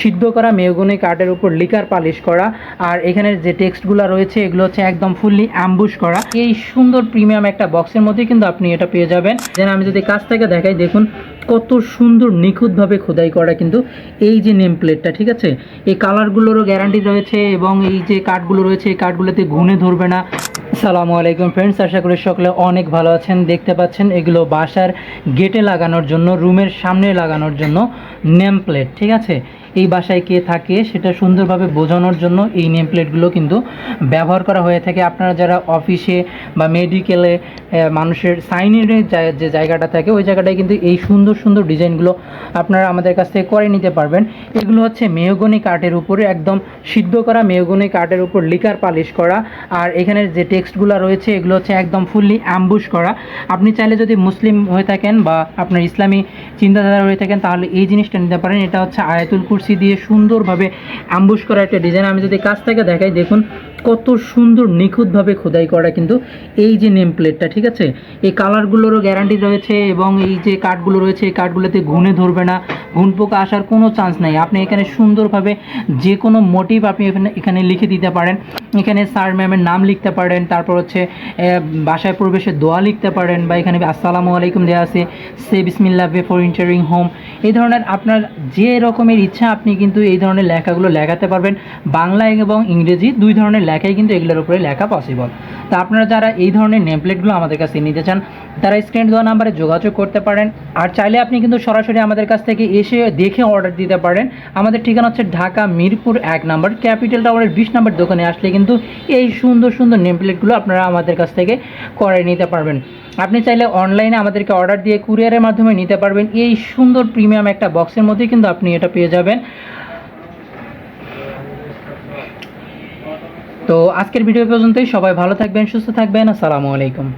সিদ্ধ করা মেহগনি কাঠের উপর লিকার পালিশ করা। আর এখানের যে টেক্সটগুলো রয়েছে, এগুলো হচ্ছে একদম ফুললি অ্যাম্বুশ করা। এই সুন্দর প্রিমিয়াম একটা বক্সের মধ্যে কিন্তু আপনি এটা পেয়ে যাবেন। যেন আমি যদি কাছ থেকে দেখাই, দেখুন কত সুন্দর নিখুঁতভাবে খোদাই করা কিন্তু এই যে নেম প্লেটটা, ঠিক আছে? এই কালারগুলোরও গ্যারান্টি রয়েছে এবং এই যে কাঠগুলো রয়েছে, এই কাঠগুলোতে ঘুনে ধরবে না। সালামু আলাইকুম ফ্রেন্ডস আশা করি সকলে অনেক ভালো আছেন। দেখতে পাচ্ছেন, এগুলো বাসার গেটে লাগানোর জন্য, রুমের সামনে লাগানোর জন্য নেম প্লেট ঠিক আছে? এই বাসায় কে থাকে সেটা সুন্দরভাবে বোঝানোর জন্য এই নেম প্লেটগুলো কিন্তু ব্যবহার করা হয়ে থাকে। আপনারা যারা অফিসে বা মেডিকেলে মানুষের সাইনের যে জায়গাটা থাকে, ওই জায়গাটায় কিন্তু এই সুন্দর সুন্দর ডিজাইনগুলো আপনারা আমাদের কাছ থেকে করে নিতে পারবেন। এগুলো হচ্ছে মেহগনি কাঠের উপরে একদম সিদ্ধ করা মেহগনি কাঠের উপর লিকার পালিশ করা। আর এখানের যে টেক্সটগুলো রয়েছে, এগুলো হচ্ছে একদম ফুললি অ্যাম্বুশ করা। আপনি চাইলে যদি মুসলিম হয়ে থাকেন বা আপনার ইসলামী চিন্তাধারা হয়ে থাকেন, তাহলে এই জিনিসটা নিতে পারেন। এটা হচ্ছে আয়াতুল কুরসি দিয়ে সুন্দরভাবে অ্যাম্বুশ করা একটা ডিজাইন আমি যদি কাছ থেকে দেখাই, দেখুন কত সুন্দর নিখুঁতভাবে খোদাই করা কিন্তু এই যে নেম প্লেটটা ঠিক আছে? এই কালারগুলোরও গ্যারান্টি রয়েছে এবং এই যে কাঠগুলো রয়েছে, এই কাঠগুলোতে ঘুনে ধরবে না। ঘুন পোকা আসার কোনো চান্স নাই। আপনি এখানে সুন্দরভাবে যে কোনো মোটিভ আপনি এখানে এখানে লিখে দিতে পারেন। এখানে স্যার ম্যামের নাম লিখতে পারেন, তারপর হচ্ছে বাসায় প্রবেশের দোয়া লিখতে পারেন বা এখানে আসসালামু আলাইকুম দেওয়া আছে, সে বিসমিল্লা বে ফর ইন্টারিং হোম। এই ধরনের আপনার যে রকমের ইচ্ছা, আপনি কিন্তু এই ধরনের লেখাগুলো লেখাতে পারবেন। বাংলা এবং ইংরেজি দুই ধরনের লেখাই কিন্তু এগুলোর উপরে লেখা পসিবল তা আপনারা যারা এই ধরনের নেমপ্লেটগুলো আমাদের কাছে নিতে চান, তারা স্ক্রিন দেওয়া নাম্বারে যোগাযোগ করতে পারেন। আর চাইলে আপনি কিন্তু সরাসরি আমাদের কাছ থেকে এসে দেখে অর্ডার দিতে পারেন। আমাদের ঠিকানা হচ্ছে ঢাকা মিরপুর এক নাম্বার, ক্যাপিটাল টাওয়ারের বিশ নাম্বার দোকানে আসলে কিন্তু এই সুন্দর সুন্দর নেমপ্লেটগুলো আপনারা আমাদের কাছ থেকে করে নিতে পারবেন। আপনি চাইলে অনলাইনে আমাদেরকে অর্ডার দিয়ে কুরিয়ারের মাধ্যমে নিতে পারবেন। এই সুন্দর প্রিমিয়াম একটা বক্সের মধ্যে কিন্তু আপনি এটা পেয়ে যাবেন। তো আজকের ভিডিও পর্যন্তই। সবাই ভালো থাকবেন, সুস্থ থাকবেন। আসসালামু আলাইকুম।